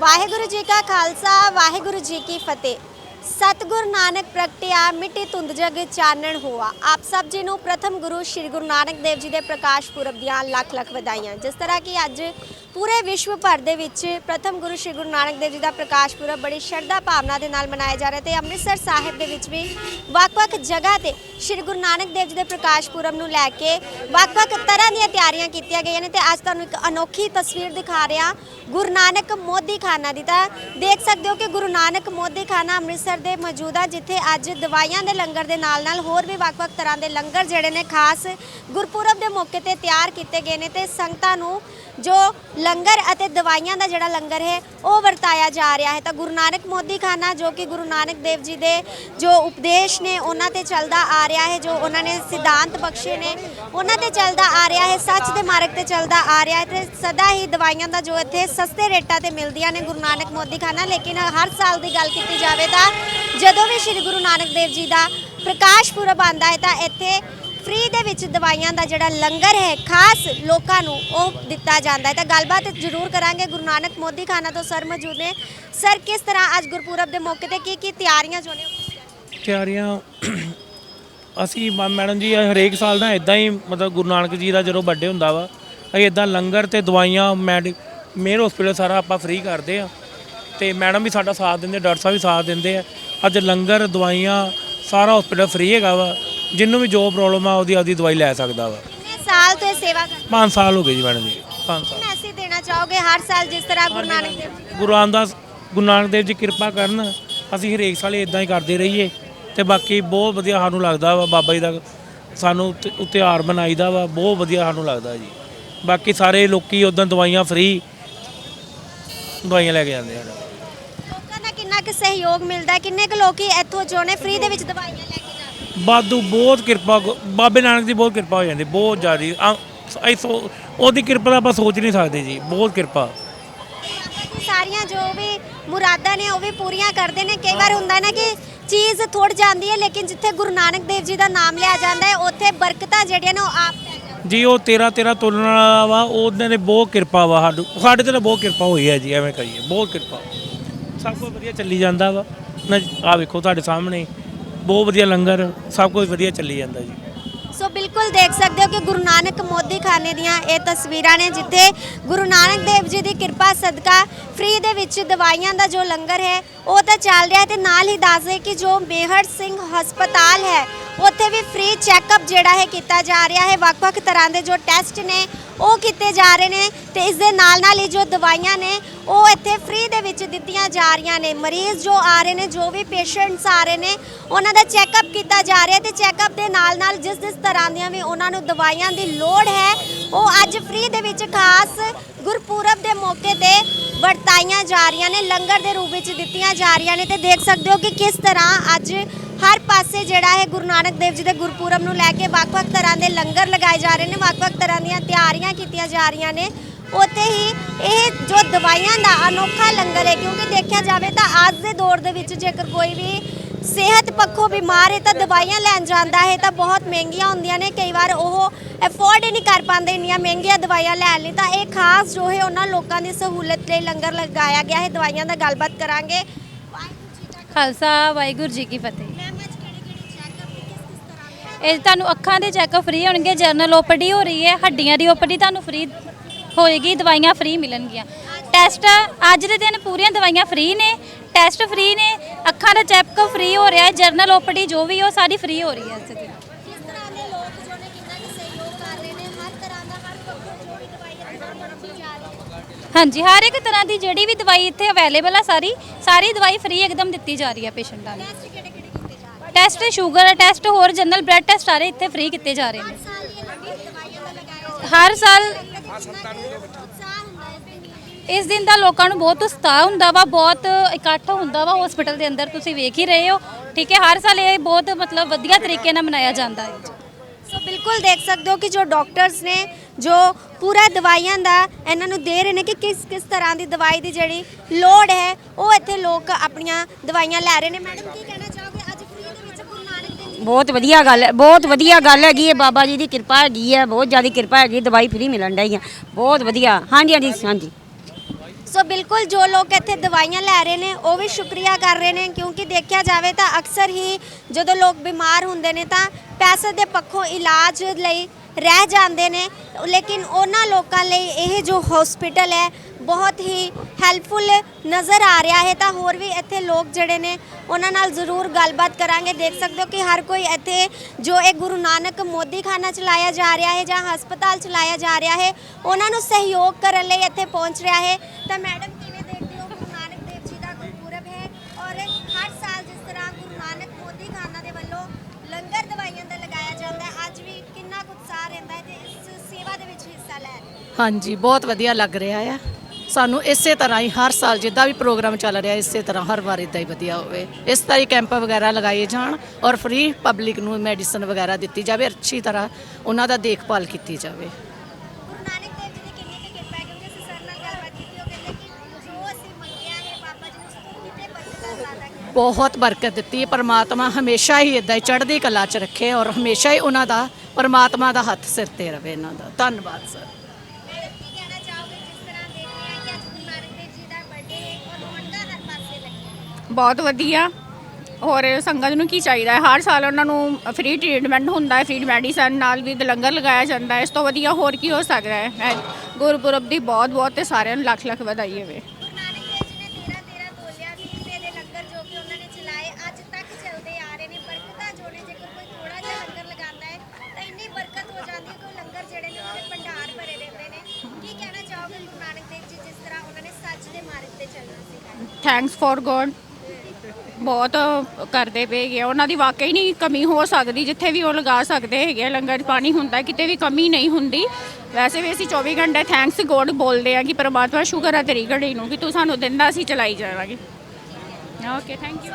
ਵਾਹਿਗੁਰੂ ਜੀ ਕਾ ਖਾਲਸਾ, ਵਾਹਿਗੁਰੂ ਜੀ ਕੀ ਫਤਿਹ। ਸਤਿਗੁਰ ਨਾਨਕ ਪ੍ਰਗਟਿਆ, ਮਿੱਟੀ ਧੁੰਦ ਜਗ ਚਾਨਣ ਹੋਆ। ਆਪ ਸਭ ਜੀ ਨੂੰ ਪ੍ਰਥਮ ਗੁਰੂ ਸ੍ਰੀ ਗੁਰੂ ਨਾਨਕ ਦੇਵ ਜੀ ਦੇ ਪ੍ਰਕਾਸ਼ ਪੁਰਬ ਦੀਆਂ ਲੱਖ ਲੱਖ ਵਧਾਈਆਂ। ਜਿਸ ਤਰ੍ਹਾਂ ਕਿ ਅੱਜ ਪੂਰੇ ਵਿਸ਼ਵ ਭਰ ਦੇ ਵਿੱਚ ਪ੍ਰਥਮ ਗੁਰੂ ਸ੍ਰੀ ਗੁਰੂ ਨਾਨਕ ਦੇਵ ਜੀ ਦਾ ਪ੍ਰਕਾਸ਼ ਪੁਰਬ ਬੜੀ ਸ਼ਰਧਾ ਭਾਵਨਾ ਦੇ ਨਾਲ ਮਨਾਇਆ ਜਾ ਰਿਹਾ ਤੇ ਅੰਮ੍ਰਿਤਸਰ ਸਾਹਿਬ ਦੇ ਵਿੱਚ ਵੀ ਵੱਖ-ਵੱਖ ਜਗ੍ਹਾ ਤੇ ਸ੍ਰੀ ਗੁਰੂ ਨਾਨਕ ਦੇਵ ਜੀ ਦੇ ਪ੍ਰਕਾਸ਼ ਪੁਰਬ ਨੂੰ ਲੈ ਕੇ ਵੱਖ-ਵੱਖ ਤਰ੍ਹਾਂ ਦੀਆਂ ਤਿਆਰੀਆਂ ਕੀਤੀਆਂ ਗਈਆਂ ਨੇ ਤੇ ਅੱਜ ਤੁਹਾਨੂੰ ਇੱਕ ਅਨੋਖੀ ਤਸਵੀਰ ਦਿਖਾ ਰਿਹਾ ਗੁਰੂ ਨਾਨਕ ਮੋਦੀ ਖਾਨਾ ਦੀ। ਤਾਂ ਦੇਖ ਸਕਦੇ ਹੋ ਕਿ ਗੁਰੂ ਨਾਨਕ ਮੋਦੀ ਖਾਨਾ ਅੰਮ੍ਰਿਤਸਰ ਦੇ ਮੌਜੂਦ ਆ, ਜਿੱਥੇ ਅੱਜ ਦਵਾਈਆਂ ਦੇ ਲੰਗਰ ਦੇ ਨਾਲ-ਨਾਲ ਹੋਰ ਵੀ ਵੱਖ-ਵੱਖ ਤਰ੍ਹਾਂ ਦੇ ਲੰਗਰ ਜਿਹੜੇ ਨੇ, ਖਾਸ ਗੁਰਪੁਰਬ ਦੇ ਮੌਕੇ ਤੇ ਤਿਆਰ ਕੀਤੇ ਗਏ ਨੇ ਤੇ ਸੰਗਤਾਂ ਨੂੰ ਜੋ ਲੰਗਰ ਅਤੇ ਦਵਾਈਆਂ ਦਾ ਜਿਹੜਾ ਲੰਗਰ ਹੈ, ਉਹ ਵਰਤਾਇਆ ਜਾ ਰਿਹਾ ਹੈ। ਤਾਂ ਗੁਰੂ ਨਾਨਕ ਮੋਦੀ ਖਾਨਾ, ਜੋ ਕਿ ਗੁਰੂ ਨਾਨਕ ਦੇਵ ਜੀ ਦੇ ਜੋ ਉਪਦੇਸ਼ ਨੇ, ਉਹਨਾਂ ਤੇ ਚੱਲਦਾ ਆ ਰਿਹਾ ਹੈ, ਜੋ ਉਹਨਾਂ ਨੇ ਸਿਧਾਂਤ ਬਖਸ਼ੇ ਨੇ, ਉਹਨਾਂ ਤੇ ਚੱਲਦਾ ਆ ਰਿਹਾ ਹੈ, ਸੱਚ ਦੇ ਮਾਰਗ ਤੇ ਚੱਲਦਾ ਆ ਰਿਹਾ ਹੈ। ਤੇ ਸਦਾ ਹੀ ਦਵਾਈਆਂ ਦਾ ਜੋ ਇੱਥੇ ਸਸਤੇ ਰੇਟਾਂ ਤੇ ਮਿਲਦੀਆਂ ਨੇ ਗੁਰੂ ਨਾਨਕ ਮੋਦੀ ਖਾਨਾ, ਲੇਕਿਨ ਹਰ ਸਾਲ ਦੀ ਗੱਲ ਕੀਤੀ ਜਾਵੇ ਤਾਂ ਜਦੋਂ ਵੀ ਸ੍ਰੀ ਗੁਰੂ ਨਾਨਕ ਦੇਵ ਜੀ ਦਾ ਪ੍ਰਕਾਸ਼ ਪੁਰਬ ਆਉਂਦਾ ਹੈ, ਤਾਂ ਇੱਥੇ ਫ੍ਰੀ ਦੇ ਵਿੱਚ ਦਵਾਈਆਂ ਦਾ ਜਿਹੜਾ ਲੰਗਰ ਹੈ, ਖਾਸ ਲੋਕਾਂ ਨੂੰ ਉਹ ਦਿੱਤਾ ਜਾਂਦਾ ਹੈ। ਤਾਂ ਗੱਲਬਾਤ ਜ਼ਰੂਰ ਕਰਾਂਗੇ। ਗੁਰੂ ਨਾਨਕ ਮੋਦੀ ਖਾਨਾ ਤੋਂ ਸਰ ਮੌਜੂਦ ਨੇ। ਸਰ, ਕਿਸ ਤਰ੍ਹਾਂ ਅੱਜ ਗੁਰਪੁਰਬ ਦੇ ਮੌਕੇ ਤੇ ਕੀ ਕੀ ਤਿਆਰੀਆਂ ਜੋ ਨੇ? ਤਿਆਰੀਆਂ ਅਸੀਂ ਮ- ਮੈਡਮ ਜੀ, ਇਹ ਹਰੇਕ ਸਾਲ ਦਾ ਇਦਾਂ ਹੀ ਮਤਲਬ ਗੁਰੂ ਨਾਨਕ ਜੀ ਦਾ ਜਦੋਂ ਵੱਡੇ ਹੁੰਦਾ ਵਾ, ਅਸੀਂ ਇਦਾਂ ਲੰਗਰ ਤੇ ਦਵਾਈਆਂ, ਮੈਡੀ ਮੇਰ ਹਸਪੀਟਲ ਸਾਰਾ ਆਪਾਂ ਫ੍ਰੀ ਕਰਦੇ ਆ ਤੇ ਮੈਡਮ ਵੀ ਸਾਡਾ ਸਾਥ ਦਿੰਦੇ, ਡਾਕਟਰ ਸਾਹਿਬ ਵੀ ਸਾਥ ਦਿੰਦੇ ਆ। ਅੱਜ ਲੰਗਰ, ਦਵਾਈਆਂ, ਸਾਰਾ ਹਸਪੀਟਲ ਫ੍ਰੀ ਹੈਗਾ ਵਾ। ਜਿੰਨੂੰ ਵੀ ਜੋ ਪ੍ਰੋਬਲਮ ਆ ਉਹਦੀ ਆਪਦੀ ਦਵਾਈ ਲੈ ਸਕਦਾ ਵਾ। ਕਿੰਨੇ ਸਾਲ ਤੋਂ ਇਹ ਸੇਵਾ ਕਰ 5 ਸਾਲ ਹੋ ਗਏ ਜੀ ਮੈਡਮ ਜੀ 5 ਸਾਲ। ਮੈਸੇਜ ਦੇਣਾ ਚਾਹੋਗੇ ਹਰ ਸਾਲ ਜਿਸ ਤਰ੍ਹਾਂ ਗੁਰੂ ਨਾਨਕ ਦੇਵ ਗੁਰੂ ਰਾਮਦਾਸ ਗੁਰੂ ਨਾਨਕ ਦੇਵ ਜੀ ਕਿਰਪਾ ਕਰਨ ਅਸੀਂ ਹਰੇਕ ਸਾਲ ਇਦਾਂ ਹੀ ਕਰਦੇ ਰਹੀਏ ਤੇ ਬਾਕੀ ਬਹੁਤ ਵਧੀਆ ਸਾਨੂੰ ਲੱਗਦਾ ਵਾ ਬਾਬਾ ਜੀ ਦਾ ਸਾਨੂੰ ਤੇ- ਉਹ ਤਿਉਹਾਰ ਮਨਾਈਦਾ ਵਾ ਬਹੁਤ ਵਧੀਆ ਸਾਨੂੰ ਲੱਗਦਾ ਜੀ। ਬਾਕੀ ਸਾਰੇ ਲੋਕੀ ਉਦੋਂ ਦਵਾਈਆਂ ਫ੍ਰੀ ਦਵਾਈਆਂ ਲੈ ਕੇ ਜਾਂਦੇ ਹਨ। ਲੋਕਾਂ ਦਾ ਕਿੰਨਾ ਕੁ ਸਹਿਯੋਗ ਮਿਲਦਾ ਹੈ ਕਿੰਨੇ ਕੁ ਲੋਕੀ ਇੱਥੋਂ ਜੋ ਨੇ ਫ੍ਰੀ ਦੇ ਵਿੱਚ ਦਵਾਈਆਂ? ਬਾਦੂ ਬਹੁਤ ਕਿਰਪਾ ਬਾਬੇ ਨਾਨਕ ਦੀ ਬਹੁਤ ਕਿਰਪਾ ਹੋ ਜਾਂਦੀ ਬਹੁਤ ਜ਼ਿਆਦੀ। ਆ- ਅਸੀਂ ਸੋ ਉਹਦੀ ਕਿਰਪਾ ਦਾ ਆਪਾਂ ਸੋਚ ਨਹੀਂ ਸਕਦੇ ਜੀ ਬਹੁਤ ਕਿਰਪਾ। ਸਾਰੀਆਂ ਜੋ ਵੀ ਮੁਰਾਦਾਂ ਨੇ ਉਹ ਵੀ ਪੂਰੀਆਂ ਕਰਦੇ ਨੇ। ਕਈ ਵਾਰ ਹੁੰਦਾ ਨਾ ਕਿ ਚੀਜ਼ ਥੋੜ ਜਾਂਦੀ ਹੈ ਲੇਕਿਨ ਜਿੱਥੇ ਗੁਰੂ ਨਾਨਕ ਦੇਵ ਜੀ ਦਾ ਨਾਮ ਲਿਆ ਜਾਂਦਾ ਹੈ ਉੱਥੇ ਬਰਕਤਾਂ ਜਿਹੜੀਆਂ ਨੇ ਉਹ ਆਪ ਪੈ ਜਾਂਦੀਆਂ ਜੀ ਉਹ 13 13 ਤੋਲਣ ਵਾਲਾ ਵਾ ਉਹਨਾਂ ਨੇ ਬਹੁਤ ਕਿਰਪਾ ਵਾ ਸਾਨੂੰ ਸਾਡੇ ਤੇ ਤਾਂ ਬਹੁਤ ਕਿਰਪਾ ਹੋਈ ਹੈ ਜੀ ਐਵੇਂ ਕਹੀਏ ਬਹੁਤ ਕਿਰਪਾ। ਸਭ ਕੁਝ ਵਧੀਆ ਚੱਲੀ ਜਾਂਦਾ ਵਾ। ਆ ਵੇਖੋ ਤੁਹਾਡੇ ਸਾਹਮਣੇ। ਬਹੁਤ ਵਧੀਆ ਲੰਗਰ ਸਭ ਕੁਝ ਵਧੀਆ ਚੱਲੀ ਜਾਂਦਾ ਜੀ। ਸੋ ਬਿਲਕੁਲ ਦੇਖ ਸਕਦੇ ਹੋ ਕਿ ਗੁਰੂ ਨਾਨਕ ਮੋਦੀ ਖਾਨੇ ਦੀਆਂ ਇਹ ਤਸਵੀਰਾਂ ਨੇ, ਜਿੱਥੇ ਗੁਰੂ ਨਾਨਕ ਦੇਵ ਜੀ ਦੀ ਕਿਰਪਾ ਸਦਕਾ ਫ੍ਰੀ ਦੇ ਵਿੱਚ ਦਵਾਈਆਂ ਦਾ ਜੋ ਲੰਗਰ ਹੈ, ਉਹ ਤਾਂ ਚੱਲ ਰਿਹਾ ਹੈ ਤੇ ਨਾਲ ਹੀ ਦੱਸਦੇ ਕਿ ਜੋ ਮੇਹਰ ਸਿੰਘ ਹਸਪਤਾਲ ਹੈ, ਉੱਥੇ ਵੀ ਫ੍ਰੀ ਚੈੱਕਅਪ ਜਿਹੜਾ ਹੈ ਕੀਤਾ ਜਾ ਰਿਹਾ ਹੈ। ਵੱਖ-ਵੱਖ ਤਰ੍ਹਾਂ ਦੇ ਜੋ ਟੈਸਟ ਨੇ, ਉਹ ਕੀਤੇ ਜਾ ਰਹੇ ਨੇ ਤੇ ਇਸ ਦੇ ਨਾਲ ਨਾਲ ਹੀ ਜੋ ਦਵਾਈਆਂ ਨੇ, ਉਹ ਇੱਥੇ ਫ੍ਰੀ ਦੇ ਵਿੱਚ ਦਿੱਤੀਆਂ ਜਾ ਰਹੀਆਂ ਨੇ। ਮਰੀਜ਼ ਜੋ ਆ ਰਹੇ ਨੇ, ਜੋ ਵੀ ਪੇਸ਼ੈਂਟਸ ਆ ਰਹੇ ਨੇ, ਉਹਨਾਂ ਦਾ ਚੈੱਕਅਪ ਕੀਤਾ ਜਾ ਰਿਹਾ ਤੇ ਚੈੱਕਅਪ ਦੇ ਨਾਲ ਨਾਲ ਜਿਸ ਜਿਸ ਤਰ੍ਹਾਂ ਦੀਆਂ ਵੀ ਉਹਨਾਂ ਨੂੰ ਦਵਾਈਆਂ ਦੀ ਲੋੜ ਹੈ। ਉਹ ਅੱਜ ਫ੍ਰੀ ਦੇ ਵਿੱਚ ਖਾਸ ਗੁਰਪੁਰਬ ਦੇ ਮੌਕੇ ਤੇ ਵਰਤਾਈਆਂ ਜਾ ਰਹੀਆਂ ਨੇ, ਲੰਗਰ ਦੇ ਰੂਪ ਵਿੱਚ ਦਿੱਤੀਆਂ ਜਾ ਰਹੀਆਂ ਨੇ ਤੇ ਦੇਖ ਸਕਦੇ ਹੋ ਕਿ ਕਿਸ ਤਰ੍ਹਾਂ ਅੱਜ ਹਰ ਪਾਸੇ ਜਿਹੜਾ ਹੈ ਗੁਰੂ ਨਾਨਕ ਦੇਵ ਜੀ ਦੇ ਗੁਰਪੁਰਬ ਨੂੰ ਲੈ ਕੇ ਵੱਖ-ਵੱਖ ਤਰ੍ਹਾਂ ਦੇ ਲੰਗਰ ਲਗਾਏ ਜਾ ਰਹੇ ਨੇ, ਵੱਖ-ਵੱਖ ਤਰ੍ਹਾਂ ਦੀਆਂ ਤਿਆਰੀਆਂ ਕੀਤੀਆਂ ਜਾ ਰਹੀਆਂ ਨੇ। ਉੱਥੇ ਹੀ ਇਹ ਜੋ ਦਵਾਈਆਂ ਦਾ ਅਨੋਖਾ ਲੰਗਰ ਹੈ, ਕਿਉਂਕਿ ਦੇਖਿਆ ਜਾਵੇ ਤਾਂ ਅੱਜ ਦੇ ਦੌਰ ਦੇ ਵਿੱਚ ਜੇਕਰ ਕੋਈ ਵੀ ਸਿਹਤ ਪੱਖੋਂ ਬਿਮਾਰ ਹੈ ਤਾਂ ਦਵਾਈਆਂ ਲੈਣ ਜਾਂਦਾ ਹੈ ਤਾਂ ਬਹੁਤ ਮਹਿੰਗੀਆਂ ਹੁੰਦੀਆਂ ਨੇ ਕਈ ਵਾਰ ਉਹ ਅਫੋਰਡ ਹੀ ਨਹੀਂ ਕਰ ਪਾਉਂਦੇ ਇੰਨੀਆਂ ਮਹਿੰਗੀਆਂ ਦਵਾਈਆਂ ਲੈਣ ਲਈ। ਤਾਂ ਇਹ ਖਾਸ ਜੋ ਹੈ ਉਹਨਾਂ ਲੋਕਾਂ ਦੀ ਸਹੂਲਤ ਲਈ ਲੰਗਰ ਲਗਾਇਆ ਗਿਆ ਹੈ। ਦਵਾਈਆਂ ਦਾ ਗੱਲਬਾਤ ਕਰਾਂਗੇ। ਖਾਲਸਾ ਵਾਹਿਗੁਰੂ ਜੀ ਕੀ ਫਤਿਹ। ਇਹ ਤੁਹਾਨੂੰ ਅੱਖਾਂ ਦੇ ਚੈੱਕਅਪ ਫ੍ਰੀ ਹੋਣਗੇ ਜਰਨਲ ਓਪੀਡੀ ਹੋ ਰਹੀ ਹੈ ਹੱਡੀਆਂ ਦੀ ਓਪੀਡੀ ਤੁਹਾਨੂੰ ਫ੍ਰੀ ਹੋਏਗੀ ਦਵਾਈਆਂ ਫ੍ਰੀ ਮਿਲਣਗੀਆਂ। ਟੈਸਟ ਅੱਜ ਦੇ ਦਿਨ ਪੂਰੀਆਂ ਦਵਾਈਆਂ ਫ੍ਰੀ ਨੇ ਟੈਸਟ ਫ੍ਰੀ ਨੇ ਅੱਖਾਂ ਦਾ ਚੈੱਕਅਪ ਫ੍ਰੀ ਹੋ ਰਿਹਾ ਹੈ ਜਰਨਲ ਓਪੀਡੀ ਜੋ ਵੀ ਉਹ ਸਾਰੀ ਫ੍ਰੀ ਹੋ ਰਹੀ ਹੈ ਇਸ ਦਿਨ। ਹਾਂਜੀ ਹਰ ਇੱਕ ਤਰ੍ਹਾਂ ਦੀ ਜਿਹੜੀ ਵੀ ਦਵਾਈ ਇੱਥੇ ਅਵੇਲੇਬਲ ਆ ਸਾਰੀ ਸਾਰੀ ਦਵਾਈ ਫ੍ਰੀ ਇੱਕਦਮ ਦਿੱਤੀ ਜਾ ਰਹੀ ਹੈ ਪੇਸ਼ੈਂਟਾਂ ਨੂੰ। ਟੈਸਟ ਕਿਹੜੇ ਕਿਹੜੇ ਕੀਤੇ ਜਾ ਰਹੇ ਟੈਸਟ ਸ਼ੂਗਰ ਟੈਸਟ ਹੋਰ ਜਨਰਲ ਬਲੱਡ ਟੈਸਟ ਸਾਰੇ ਇੱਥੇ ਫ੍ਰੀ ਕੀਤੇ ਜਾ ਰਹੇ ਨੇ। ਹਰ ਸਾਲ ਇਸ ਦਿਨ ਦਾ ਲੋਕਾਂ ਨੂੰ ਬਹੁਤ ਉਤਸ਼ਾਹ ਹੁੰਦਾ ਵਾ ਬਹੁਤ ਇਕੱਠ ਹੁੰਦਾ ਵਾ ਹਸਪੀਟਲ ਦੇ ਅੰਦਰ ਤੁਸੀਂ ਵੇਖ ਹੀ ਰਹੇ ਹੋ। ਠੀਕ ਹੈ ਹਰ ਸਾਲ ਇਹ ਬਹੁਤ ਮਤਲਬ ਵਧੀਆ ਤਰੀਕੇ ਨਾਲ ਮਨਾਇਆ ਜਾਂਦਾ ਹੈ। ਸੋ ਬਿਲਕੁਲ ਦੇਖ ਸਕਦੇ ਹੋ ਕਿ ਜੋ ਡਾਕਟਰਸ ਨੇ ਜੋ ਪੂਰਾ ਦਵਾਈਆਂ ਦਾ ਇਹਨਾਂ ਨੂੰ ਦੇ ਰਹੇ ਨੇ ਕਿ ਕਿਸ ਕਿਸ ਤਰ੍ਹਾਂ ਦੀ ਦਵਾਈ ਦੀ ਜਿਹੜੀ ਲੋੜ ਹੈ ਉਹ ਇੱਥੇ ਲੋਕ ਆਪਣੀਆਂ ਦਵਾਈਆਂ ਲੈ ਰਹੇ ਨੇ। ਮੈਡਮ ਕੀ ਕਹਿਣਾ ਚਾਹੋਗੇ? ਅੱਜ ਫ੍ਰੀ ਦੇ ਵਿੱਚ ਗੁਰੂ ਨਾਨਕ ਦੇਵ ਜੀ ਬਹੁਤ ਵਧੀਆ ਗੱਲ ਹੈ ਬਹੁਤ ਵਧੀਆ ਗੱਲ ਹੈਗੀ ਹੈ ਬਾਬਾ ਜੀ ਦੀ ਕਿਰਪਾ ਹੈਗੀ ਹੈ ਬਹੁਤ ਜ਼ਿਆਦਾ ਕਿਰਪਾ ਹੈਗੀ ਦਵਾਈ ਫ੍ਰੀ ਮਿਲਣ ਡਈ ਹੈ। ਬਹੁਤ ਵਧੀਆ ਹਾਂਜੀ ਹਾਂਜੀ ਹਾਂਜੀ। ਸੋ ਬਿਲਕੁਲ ਜੋ ਲੋਕ ਇੱਥੇ ਦਵਾਈਆਂ ਲੈ ਰਹੇ ਨੇ, ਉਹ ਵੀ ਸ਼ੁਕਰੀਆ ਕਰ ਰਹੇ ਨੇ, ਕਿਉਂਕਿ ਦੇਖਿਆ ਜਾਵੇ ਤਾਂ ਅਕਸਰ ਹੀ ਜਦੋਂ ਲੋਕ ਬਿਮਾਰ ਹੁੰਦੇ ਨੇ ਤਾਂ ਪੈਸੇ ਦੇ ਪੱਖੋਂ ਇਲਾਜ ਲਈ ਰਹਿ ਜਾਂਦੇ ਨੇ, ਲੇਕਿਨ ਉਹਨਾਂ ਲੋਕਾਂ ਲਈ ਇਹ ਜੋ ਹਸਪੀਟਲ ਹੈ ਬਹੁਤ ਹੀ ਹੈਲਪਫੁਲ ਨਜ਼ਰ ਆ ਰਿਹਾ ਹੈ। ਤਾਂ ਹੋਰ ਵੀ ਇੱਥੇ ਲੋਕ ਜਿਹੜੇ ਨੇ, ਉਹਨਾਂ ਨਾਲ ਜ਼ਰੂਰ ਗੱਲਬਾਤ ਕਰਾਂਗੇ। ਦੇਖ ਸਕਦੇ ਹੋ ਕਿ ਹਰ ਕੋਈ ਇੱਥੇ ਜੋ ਇਹ ਗੁਰੂ ਨਾਨਕ ਮੋਦੀ ਖਾਨਾ ਚਲਾਇਆ ਜਾ ਰਿਹਾ ਹੈ ਜਾਂ ਹਸਪਤਾਲ ਚਲਾਇਆ ਜਾ ਰਿਹਾ ਹੈ, ਉਹਨਾਂ ਨੂੰ ਸਹਿਯੋਗ ਕਰਨ ਲਈ ਇੱਥੇ ਪਹੁੰਚ ਰਿਹਾ ਹੈ। ਤਾਂ ਮੈਡਮ, ਕਿਵੇਂ ਦੇਖਦੇ ਹੋ ਗੁਰੂ ਨਾਨਕ ਦੇਵ ਜੀ ਦਾ ਗੁਰਪੁਰਬ ਹੈ? ਔਰ ਹਰ ਸਾਲ ਜਿਸ ਤਰ੍ਹਾਂ ਗੁਰੂ ਨਾਨਕ ਮੋਦੀ ਖਾਨਾ ਦੇ ਵੱਲੋਂ ਲੰਗਰ ਦਵਾਈਆਂ ਦਾ ਲਗਾਇਆ ਜਾਂਦਾ ਹੈ, ਅੱਜ ਵੀ ਕਿੰਨਾ ਕੁ ਉਤਸ਼ਾਹ ਰਹਿੰਦਾ ਹੈ ਤੇ ਇਸ ਸੇਵਾ ਦੇ ਵਿੱਚ ਹਿੱਸਾ ਲੈ ਰਹੇ ਹਾਂਜੀ, ਬਹੁਤ ਵਧੀਆ ਲੱਗ ਰਿਹਾ ਆ। ਸਾਨੂੰ ਇਸੇ ਤਰ੍ਹਾਂ ਹੀ ਹਰ ਸਾਲ ਜਿੱਦਾਂ ਵੀ ਪ੍ਰੋਗਰਾਮ ਚੱਲ ਰਿਹਾ ਇਸੇ ਤਰ੍ਹਾਂ ਹਰ ਵਾਰ ਇਦਾਂ ਹੀ ਵਧੀਆ ਹੋਵੇ। ਇਸ ਤਰ੍ਹਾਂ ਹੀ ਕੈਂਪ ਵਗੈਰਾ ਲਗਾਏ ਜਾਣ ਔਰ ਫ੍ਰੀ ਪਬਲਿਕ ਨੂੰ ਮੈਡੀਸਨ ਵਗੈਰਾ ਦਿੱਤੀ ਜਾਵੇ ਅੱਛੀ ਤਰ੍ਹਾਂ ਉਹਨਾਂ ਦਾ ਦੇਖਭਾਲ ਕੀਤੀ ਜਾਵੇ। ਬਹੁਤ ਬਰਕਤ ਦਿੱਤੀ ਹੈ ਪਰਮਾਤਮਾ ਹਮੇਸ਼ਾ ਹੀ ਇਦਾਂ ਹੀ ਚੜ੍ਹਦੀ ਕਲਾ 'ਚ ਰੱਖੇ ਔਰ ਹਮੇਸ਼ਾ ਹੀ ਉਹਨਾਂ ਦਾ ਪਰਮਾਤਮਾ ਦਾ ਹੱਥ ਸਿਰ ਤੇ ਰਵੇ ਇਹਨਾਂ ਦਾ। ਧੰਨਵਾਦ ਸਰ। ਬਹੁਤ ਵਧੀਆ। ਹੋਰ ਸੰਗਤ ਨੂੰ ਕੀ ਚਾਹੀਦਾ ਹੈ? ਹਰ ਸਾਲ ਉਹਨਾਂ ਨੂੰ ਫ੍ਰੀ ਟ੍ਰੀਟਮੈਂਟ ਹੁੰਦਾ ਹੈ ਫ੍ਰੀ ਮੈਡੀਸਨ ਨਾਲ ਵੀ ਲੰਗਰ ਲਗਾਇਆ ਜਾਂਦਾ ਹੈ। ਇਸ ਤੋਂ ਵਧੀਆ ਹੋਰ ਕੀ ਹੋ ਸਕਦਾ ਹੈ? ਮੈਂ ਗੁਰਪੁਰਬ ਦੀ ਬਹੁਤ ਬਹੁਤ ਤੇ ਸਾਰਿਆਂ ਨੂੰ ਲੱਖ ਲੱਖ ਵਧਾਈ ਹੋਵੇ। ਗੁਰੂ ਨਾਨਕ ਦੇਵ ਜੀ ਨੇ 13 13 ਤੋਲਿਆ 20 ਰੁਪਏ ਦੇ ਲੰਗਰ ਜੋ ਕਿ ਉਹਨਾਂ ਨੇ ਚਲਾਏ ਅੱਜ ਤੱਕ ਚੱਲਦੇ ਆ ਰਹੇ ਨੇ ਬਰਕਤਾਂ ਜੋ ਨੇ ਜੇਕਰ ਕੋਈ ਥੋੜਾ ਜਿਹਾ ਲੰਗਰ ਲਗਾਉਂਦਾ ਹੈ ਤਾਂ ਇੰਨੀ ਬਰਕਤ ਹੋ ਜਾਂਦੀ ਹੈ ਕਿ ਉਹ ਲੰਗਰ ਜਿਹੜੇ ਨੇ ਉਹਦੇ ਭੰਡਾਰ ਭਰੇ ਰਹਿੰਦੇ ਨੇ ਕੀ ਕਹਿਣਾ ਚਾਹੋਗੇ ਗੁਰੂ ਨਾਨਕ ਦੇਵ ਜੀ ਜਿਸ ਤਰ੍ਹਾਂ ਉਹਨਾਂ ਨੇ ਸੱਚ ਦੇ ਮਾਰਗ ਤੇ ਚੱਲਣਾ ਸਿਖਾਇਆ ਥੈਂਕਸ ਫॉर ਗੋਡ ਬਹੁਤ ਕਰਦੇ ਪਏਗੇ ਆ। ਉਹਨਾਂ ਦੀ ਵਾਕਈ ਨਹੀਂ ਕਮੀ ਹੋ ਸਕਦੀ ਜਿੱਥੇ ਵੀ ਉਹ ਲਗਾ ਸਕਦੇ ਹੈਗੇ ਆ, ਲੰਗਰ ਪਾਣੀ ਹੁੰਦਾ ਕਿਤੇ ਵੀ ਕਮੀ ਨਹੀਂ ਹੁੰਦੀ। ਵੈਸੇ ਵੀ ਅਸੀਂ 24 ਘੰਟੇ ਥੈਂਕਸ ਗੋਡ ਬੋਲਦੇ ਆ ਕਿ ਪ੍ਰਮਾਤਮਾ ਸ਼ੁਕਰ ਹੈ ਤੇਰੀ ਘੜੀ ਨੂੰ ਕਿ ਤੂੰ ਸਾਨੂੰ ਦਿੰਦਾ ਅਸੀਂ ਚਲਾਈ ਜਾਵਾਂਗੇ। ਓਕੇ ਥੈਂਕ ਯੂ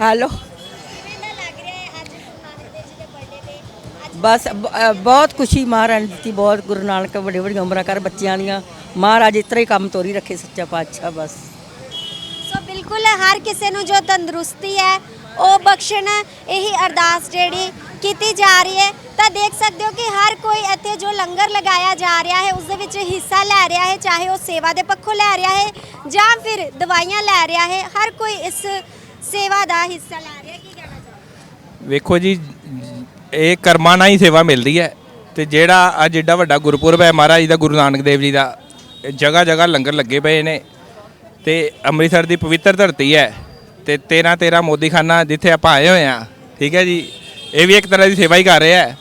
ਹੈਲੋ ਕਿਵੇਂ ਦਾ ਲੱਗ ਰਿਹਾ ਹੈ ਅੱਜ ਗੁਰੂ ਨਾਨਕ ਜੀ ਦੇ ਬਰਥਡੇ ਤੇ ਅੱਜ ਬਸ ਬ- ਅ, ਬਹੁਤ ਖੁਸ਼ੀ ਮਹਾਰਾਜ ਦਿੱਤੀ ਬਹੁਤ ਗੁਰੂ ਨਾਨਕ ਵੱਡੇ ਵੱਡੀਆਂ ਉਮਰਾਂ ਕਰ ਬੱਚਿਆਂ ਦੀਆਂ। ਮਹਾਰਾਜ ਇਸ ਤਰ੍ਹਾਂ ਹੀ ਕੰਮ ਤੋਰੀ ਰੱਖੇ ਸੱਚਾ ਪਾਤਸ਼ਾਹ ਬਸ। ਬਿਲਕੁਲ ਹਰ ਕਿਸੇ ਨੂੰ ਜੋ ਤੰਦਰੁਸਤੀ ਹੈ, ਉਹ ਬਖਸ਼ਣ ਇਹੀ ਅਰਦਾਸ ਜਿਹੜੀ ਕੀਤੀ ਜਾ ਰਹੀ ਹੈ। ਤਾਂ ਦੇਖ ਸਕਦੇ ਹੋ ਕਿ ਹਰ ਕੋਈ ਇੱਥੇ ਜੋ ਲੰਗਰ ਲਗਾਇਆ ਜਾ ਰਿਹਾ ਹੈ, ਉਸ ਦੇ ਵਿੱਚ ਹਿੱਸਾ ਲੈ ਰਿਹਾ ਹੈ, ਚਾਹੇ ਉਹ ਸੇਵਾ ਦੇ ਪੱਖੋਂ ਲੈ ਰਿਹਾ ਹੈ ਜਾਂ ਫਿਰ ਦਵਾਈਆਂ ਲੈ ਰਿਹਾ ਹੈ, ਹਰ ਕੋਈ ਇਸ ਸੇਵਾ ਦਾ ਹਿੱਸਾ ਲੈ ਰਿਹਾ ਕੀ ਕਹਿਣਾ ਚਾਹੋਗੇ? ਵੇਖੋ ਜੀ, ਇਹ ਕਰਮਾਂ ਨਾਲ ਹੀ ਸੇਵਾ ਮਿਲਦੀ ਹੈ ਤੇ ਜਿਹੜਾ ਅੱਜ ਏਡਾ ਵੱਡਾ ਗੁਰਪੁਰਬ ਹੈ ਮਹਾਰਾਜ ਦਾ, ਗੁਰੂ ਨਾਨਕ ਦੇਵ ਜੀ ਦਾ ਜਗ੍ਹਾ ਜਗ੍ਹਾ ਲੰਗਰ ਲੱਗੇ ਪਏ ਨੇ। ਤੇ ਅੰਮ੍ਰਿਤਸਰ ਦੀ ਪਵਿੱਤਰ ਧਰਤੀ ਹੈ ਤੇ 13 13 ਮੋਦੀਖਾਨਾ ਜਿੱਥੇ ਆਪਾਂ ਆਏ ਹੋਏ ਆ ਠੀਕ ਹੈ ਜੀ, ਇਹ ਵੀ ਇੱਕ ਤਰ੍ਹਾਂ ਦੀ ਸੇਵਾ ਹੀ ਕਰ ਰਿਹਾ ਹੈ।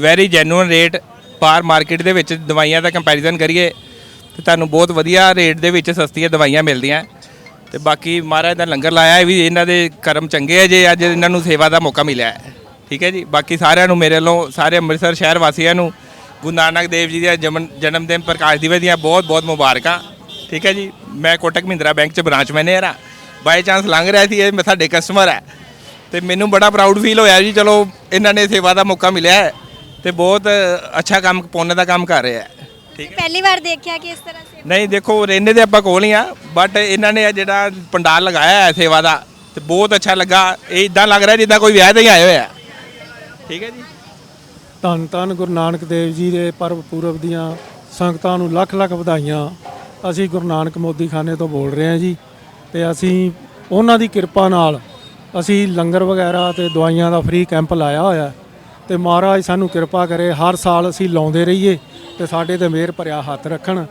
ਵੈਰੀ ਜੈਨੂਇਨ ਰੇਟ ਬਾਹਰ ਮਾਰਕੀਟ ਦੇ ਵਿੱਚ ਦਵਾਈਆਂ ਦਾ ਕੰਪੈਰੀਜ਼ਨ ਕਰੀਏ, ਤੇ ਤੁਹਾਨੂੰ ਬਹੁਤ ਵਧੀਆ ਰੇਟ ਦੇ ਵਿੱਚ ਸਸਤੀਆਂ ਦਵਾਈਆਂ ਮਿਲਦੀਆਂ। ਤੇ ਬਾਕੀ ਮਹਾਰਾਜ ਦਾ ਲੰਗਰ ਲਾਇਆ ਇਹ ਵੀ ਇਹਨਾਂ ਦੇ ਕਰਮ ਚੰਗੇ ਹੈ ਜੇ ਅੱਜ ਇਹਨਾਂ ਨੂੰ ਸੇਵਾ ਦਾ ਮੌਕਾ ਮਿਲਿਆ ਹੈ, ਠੀਕ ਹੈ ਜੀ। ਬਾਕੀ ਸਾਰਿਆਂ ਨੂੰ ਮੇਰੇ ਵੱਲੋਂ, ਸਾਰੇ ਅੰਮ੍ਰਿਤਸਰ ਸ਼ਹਿਰ ਵਾਸੀਆਂ ਨੂੰ ਗੁਰੂ ਨਾਨਕ ਦੇਵ ਜੀ ਦਾ ਜਮਨ ਜਨਮ ਦਿਨ ਪ੍ਰਕਾਸ਼ ਦਿਵਸ ਦੀਆਂ ਬਹੁਤ ਬਹੁਤ ਮੁਬਾਰਕਾਂ। ਠੀਕ ਹੈ ਜੀ? ਮੈਂ ਕੋਟਕ ਮਹਿੰਦਰਾ ਬੈਂਕ ਚ ਬ੍ਰਾਂਚ ਮੈਨੇਜਰ ਆ ਬਾਈ ਚਾਂਸ ਲੰਘ ਰਿਹਾ ਸੀ ਇਹ ਮੈਂ ਸਾਡੇ ਕਸਟਮਰ ਹੈ। ਤੇ ਮੈਨੂੰ ਬੜਾ ਪ੍ਰਾਊਡ ਫੀਲ ਹੋਇਆ ਜੀ ਚਲੋ ਇਹਨਾਂ ਨੇ ਸੇਵਾ ਦਾ ਮੌਕਾ ਮਿਲਿਆ ਹੈ ਤੇ ਬਹੁਤ ਅੱਛਾ ਕੰਮ ਪੁੰਨ ਦਾ ਕੰਮ ਕਰ ਰਿਹਾ ਹੈ। ਠੀਕ ਹੈ? ਪਹਿਲੀ ਵਾਰ ਦੇਖਿਆ ਕਿ ਇਸ ਤਰ੍ਹਾਂ ਸੇ ਨਹੀਂ ਦੇਖੋ ਰਹਿੰਦੇ ਤੇ ਆਪਾਂ ਕੋਲ ਹੀ ਆ ਬਟ ਇਹਨਾਂ ਨੇ ਜਿਹੜਾ ਪੰਡਾਲ ਲਗਾਇਆ ਹੈ ਸੇਵਾ ਦਾ ਤੇ ਬਹੁਤ ਅੱਛਾ ਲੱਗਾ। ਇਹ ਇਦਾਂ ਲੱਗ ਰਿਹਾ ਜਿੱਦਾਂ ਕੋਈ ਵਿਆਹ ਤੇ ਹੀ ਆਏ ਹੋਏ ਆ। ਠੀਕ ਹੈ ਜੀ? ਧੰਨ ਧੰਨ ਗੁਰੂ ਨਾਨਕ ਦੇਵ ਜੀ ਦੇ ਪਰਬ ਪੂਰਬ ਦੀਆਂ ਸੰਗਤਾਂ ਨੂੰ ਲੱਖ ਲੱਖ ਵਧਾਈਆਂ। ਅਸੀਂ ਗੁਰੂ ਨਾਨਕ ਮੋਦੀਖਾਨੇ ਤੋਂ ਬੋਲ ਰਹੇ ਹਾਂ ਜੀ ਤੇ ਅਸੀਂ ਉਹਨਾਂ ਦੀ ਕਿਰਪਾ ਨਾਲ ਅਸੀਂ ਲੰਗਰ ਵਗੈਰਾ ਤੇ ਦਵਾਈਆਂ ਦਾ ਫ੍ਰੀ ਕੈਂਪ ਲਾਇਆ ਹੋਇਆ ਤੇ ਮਹਾਰਾਜ ਸਾਨੂੰ ਕਿਰਪਾ ਕਰੇ, ਹਰ ਸਾਲ ਅਸੀਂ ਲਾਉਂਦੇ ਰਹੀਏ ਤੇ ਸਾਡੇ ਤੇ ਮਿਹਰ ਭਰਿਆ ਹੱਥ ਰੱਖਣ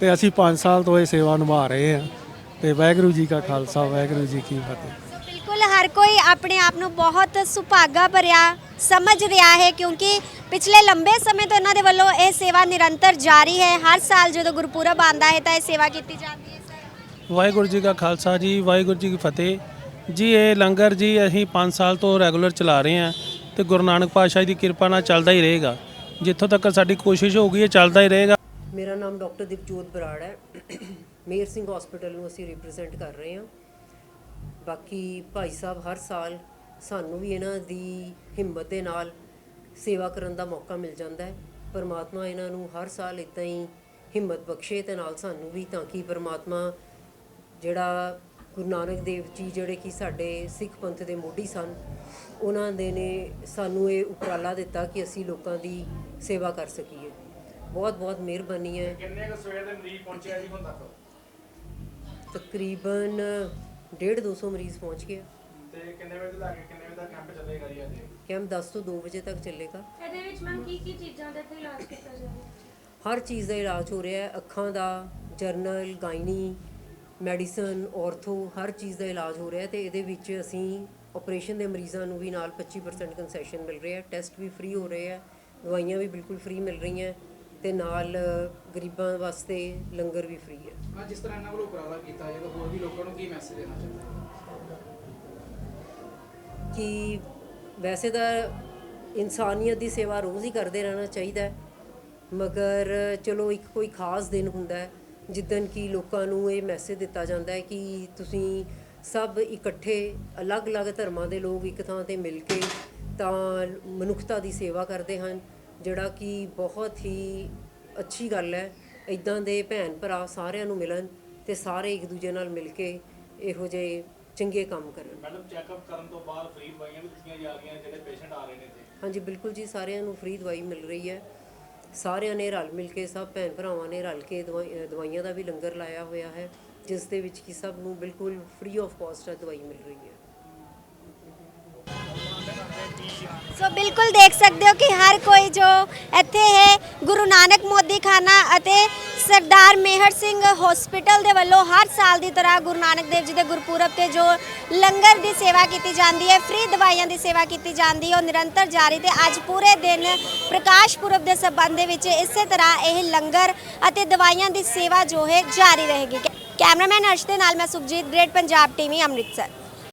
ਤੇ ਅਸੀਂ 5 ਸਾਲ ਤੋਂ ਇਹ ਸੇਵਾ ਨਿਭਾ ਰਹੇ ਹਾਂ। ਤੇ ਵਾਹਿਗੁਰੂ ਜੀ ਕਾ ਖਾਲਸਾ, ਵਾਹਿਗੁਰੂ ਜੀ ਕੀ ਫਤਿਹ। ਹਰ ਕੋਈ ਆਪਣੇ ਆਪ ਨੂੰ ਬਹੁਤ ਸੁਭਾਗਾ ਭਰਿਆ ਸਮਝ ਰਿਹਾ ਹੈ ਕਿਉਂਕਿ ਪਿਛਲੇ ਲੰਬੇ ਸਮੇਂ ਤੋਂ ਇਹਨਾਂ ਦੇ ਵੱਲੋਂ ਇਹ ਸੇਵਾ ਨਿਰੰਤਰ ਜਾਰੀ ਹੈ। ਹਰ ਸਾਲ ਜਦੋਂ ਗੁਰਪੁਰਬ ਆਉਂਦਾ ਹੈ ਤਾਂ ਇਹ ਸੇਵਾ ਕੀਤੀ ਜਾਂਦੀ ਹੈ ਸਰ। ਵਾਹਿਗੁਰੂ ਜੀ ਕਾ ਖਾਲਸਾ ਜੀ ਵਾਹਿਗੁਰੂ ਜੀ ਕੀ ਫਤਿਹ। ਜੀ ਇਹ ਲੰਗਰ ਜੀ ਅਸੀਂ 5 ਸਾਲ ਤੋਂ ਰੈਗੂਲਰ ਚਲਾ ਰਹੇ ਹਾਂ ਤੇ ਗੁਰੂ ਨਾਨਕ ਪਾਤਸ਼ਾਹ ਦੀ ਕਿਰਪਾ ਨਾਲ ਚੱਲਦਾ ਹੀ ਰਹੇਗਾ। ਜਿੱਥੋਂ ਤੱਕ ਸਾਡੀ ਕੋਸ਼ਿਸ਼ ਹੋਊਗੀ ਇਹ ਚੱਲਦਾ ਹੀ ਰਹੇਗਾ। ਮੇਰਾ ਨਾਮ ਡਾਕਟਰ ਦਿਵਜੋਤ ਬਰਾੜ ਹੈ। ਮੇਰ ਸਿੰਘ ਹਸਪੀਟਲ ਨੂੰ ਅਸੀਂ ਰਿਪਰੈਜ਼ੈਂਟ ਕਰ ਰਹੇ ਹਾਂ। ਬਾਕੀ ਭਾਈ ਸਾਹਿਬ ਹਰ ਸਾਲ ਸਾਨੂੰ ਵੀ ਇਹਨਾਂ ਦੀ ਹਿੰਮਤ ਦੇ ਨਾਲ ਸੇਵਾ ਕਰਨ ਦਾ ਮੌਕਾ ਮਿਲ ਜਾਂਦਾ ਹੈ। ਪਰਮਾਤਮਾ ਇਹਨਾਂ ਨੂੰ ਹਰ ਸਾਲ ਇਦਾਂ ਹੀ ਹਿੰਮਤ ਬਖਸ਼ੇ ਤੇ ਨਾਲ ਸਾਨੂੰ ਵੀ ਤਾਂ ਕਿ ਪਰਮਾਤਮਾ ਜਿਹੜਾ ਗੁਰੂ ਨਾਨਕ ਦੇਵ ਜੀ ਜਿਹੜੇ ਕਿ ਸਾਡੇ ਸਿੱਖ ਪੰਥ ਦੇ ਮੋਢੀ ਸਨ ਉਹਨਾਂ ਦੇ ਨੇ ਸਾਨੂੰ ਇਹ ਉਪਰਾਲਾ ਦਿੱਤਾ ਕਿ ਅਸੀਂ ਲੋਕਾਂ ਦੀ ਸੇਵਾ ਕਰ ਸਕੀਏ। ਬਹੁਤ ਬਹੁਤ ਮਿਹਰਬਾਨੀ ਹੈ। ਕਿੰਨੇ ਕੁ ਸਵੇਰ ਦੇ ਮਰੀਜ਼ ਪਹੁੰਚੇ ਆ ਜੀ ਹੁਣ ਤੱਕ? ਤਕਰੀਬਨ 1.5 200 ਮਰੀਜ਼ ਪਹੁੰਚ ਗਏ ਤੇ ਕਿੰਨੇ ਵਜੇ ਤੋਂ ਲੈ ਕੇ ਕਿੰਨੇ ਵਜੇ ਤੱਕ ਕੈਂਪ ਚੱਲੇਗਾ ਜੀ ਅੱਜ? ਕੈਂਪ 10 ਤੋਂ 2 ਵਜੇ ਤੱਕ ਚੱਲੇਗਾ। ਇਹਦੇ ਵਿੱਚ ਮੈਮ ਕੀ ਕੀ ਚੀਜ਼ਾਂ ਦਾ ਇੱਥੇ ਇਲਾਜ ਕੀਤਾ ਜਾਵੇ ਹਰ ਚੀਜ਼ ਦਾ ਇਲਾਜ ਹੋ ਰਿਹਾ ਹੈ। ਅੱਖਾਂ ਦਾ ਜਰਨਲ ਗਾਇਨੀ ਮੈਡੀਸਨ ਔਰਥੋ ਹਰ ਚੀਜ਼ ਦਾ ਇਲਾਜ ਹੋ ਰਿਹਾ ਹੈ ਤੇ ਇਹਦੇ ਵਿੱਚ ਅਸੀਂ ਆਪਰੇਸ਼ਨ ਦੇ ਮਰੀਜ਼ਾਂ ਨੂੰ ਵੀ ਨਾਲ 25% ਕੰਸੈਸ਼ਨ ਮਿਲ ਰਿਹਾ ਹੈ। ਟੈਸਟ ਵੀ ਫ੍ਰੀ ਹੋ ਰਹੇ ਹੈ। ਦਵਾਈਆਂ ਵੀ ਬਿਲਕੁਲ ਫ੍ਰੀ ਮਿਲ ਰਹੀਆਂ ਤੇ ਨਾਲ ਗਰੀਬਾਂ ਵਾਸਤੇ ਲੰਗਰ ਵੀ ਫ੍ਰੀ ਹੈ। ਅੱਜ ਜਿਸ ਤਰ੍ਹਾਂ ਇਹਨਾਂ ਵੱਲੋਂ ਉਪਰਾਲਾ ਕੀਤਾ ਤਾਂ ਹੋਰ ਵੀ ਲੋਕਾਂ ਨੂੰ ਕੀ ਮੈਸੇਜ ਦੇਣਾ ਚਾਹੁੰਦੇ ਕਿ ਵੈਸੇ ਤਾਂ ਇਨਸਾਨੀਅਤ ਦੀ ਸੇਵਾ ਰੋਜ਼ ਹੀ ਕਰਦੇ ਰਹਿਣਾ ਚਾਹੀਦਾ ਹੈ ਮਗਰ ਚਲੋ ਇੱਕ ਕੋਈ ਖਾਸ ਦਿਨ ਹੁੰਦਾ ਹੈ ਜਿੱਦਨ ਕਿ ਲੋਕਾਂ ਨੂੰ ਇਹ ਮੈਸੇਜ ਦਿੱਤਾ ਜਾਂਦਾ ਹੈ ਕਿ ਤੁਸੀਂ ਸਭ ਇਕੱਠੇ ਅਲੱਗ-ਅਲੱਗ ਧਰਮਾਂ ਦੇ ਲੋਕ ਇੱਕ ਥਾਂ ਤੇ ਮਿਲ ਕੇ ਤਾਂ ਮਨੁੱਖਤਾ ਦੀ ਸੇਵਾ ਕਰਦੇ ਹਨ। ਜਿਹੜਾ ਕਿ ਬਹੁਤ ਹੀ ਅੱਛੀ ਗੱਲ ਹੈ। ਇਦਾਂ ਦੇ ਭੈਣ ਭਰਾ ਸਾਰਿਆਂ ਨੂੰ ਮਿਲਣ ਤੇ ਸਾਰੇ ਇੱਕ ਦੂਜੇ ਨਾਲ ਮਿਲ ਕੇ ਇਹੋ ਜਿਹੇ ਚੰਗੇ ਕੰਮ ਕਰਨ। ਮੈਡਮ ਚੈੱਕਅਪ ਕਰਨ ਤੋਂ ਬਾਅਦ ਫ੍ਰੀ ਦਵਾਈਆਂ ਵੀ ਦਿੱਤੀਆਂ ਜਾ ਰਹੀਆਂ ਜਿਹੜੇ ਪੇਸ਼ੈਂਟ ਆ ਰਹੇ ਨੇ ਇੱਥੇ ਹਾਂਜੀ ਬਿਲਕੁਲ ਜੀ ਸਾਰਿਆਂ ਨੂੰ ਫ੍ਰੀ ਦਵਾਈ ਮਿਲ ਰਹੀ ਹੈ। ਸਾਰਿਆਂ ਨੇ ਰਲ ਮਿਲ ਕੇ ਸਭ ਭੈਣ ਭਰਾਵਾਂ ਨੇ ਰਲ ਕੇ ਦਵਾਈਆਂ ਦਾ ਵੀ ਲੰਗਰ ਲਾਇਆ ਹੋਇਆ ਹੈ ਜਿਸ ਦੇ ਵਿੱਚ ਕਿ ਸਭ ਨੂੰ ਬਿਲਕੁਲ ਫ੍ਰੀ ਆਫ ਕਾਸਟ ਦਵਾਈ ਮਿਲ ਰਹੀ ਹੈ। ਸੋ ਬਿਲਕੁਲ ਦੇਖ ਸਕਦੇ ਹੋ ਕਿ ਹਰ ਕੋਈ ਜੋ ਇੱਥੇ ਹੈ, ਗੁਰੂ ਨਾਨਕ ਮੋਦੀ ਖਾਨਾ ਅਤੇ ਸਰਦਾਰ ਮੇਹਰ ਸਿੰਘ ਹਸਪੀਟਲ ਦੇ ਵੱਲੋਂ ਹਰ ਸਾਲ ਦੀ ਤਰ੍ਹਾਂ ਗੁਰੂ ਨਾਨਕ ਦੇਵ ਜੀ ਦੇ ਗੁਰਪੁਰਬ ਤੇ ਜੋ ਲੰਗਰ ਦੀ ਸੇਵਾ ਕੀਤੀ ਜਾਂਦੀ ਹੈ ਫ੍ਰੀ ਦਵਾਈਆਂ ਦੀ ਸੇਵਾ ਕੀਤੀ ਜਾਂਦੀ ਹੈ, ਉਹ ਨਿਰੰਤਰ ਜਾਰੀ ਤੇ ਅੱਜ ਪੂਰੇ ਦਿਨ ਪ੍ਰਕਾਸ਼ ਪੁਰਬ ਦੇ ਸਬੰਧ ਦੇ ਵਿੱਚ ਇਸੇ ਤਰ੍ਹਾਂ ਇਹ ਲੰਗਰ ਅਤੇ ਦਵਾਈਆਂ ਦੀ ਸੇਵਾ ਜੋ ਹੈ, ਜਾਰੀ ਰਹੇਗੀ। ਕੈਮਰਾਮੈਨ ਅਰਸ਼ ਦੇ ਨਾਲ ਮੈਂ ਸੁਖਜੀਤ ਗ੍ਰੇਟ, ਪੰਜਾਬ ਟੀਵੀ, ਅੰਮ੍ਰਿਤਸਰ।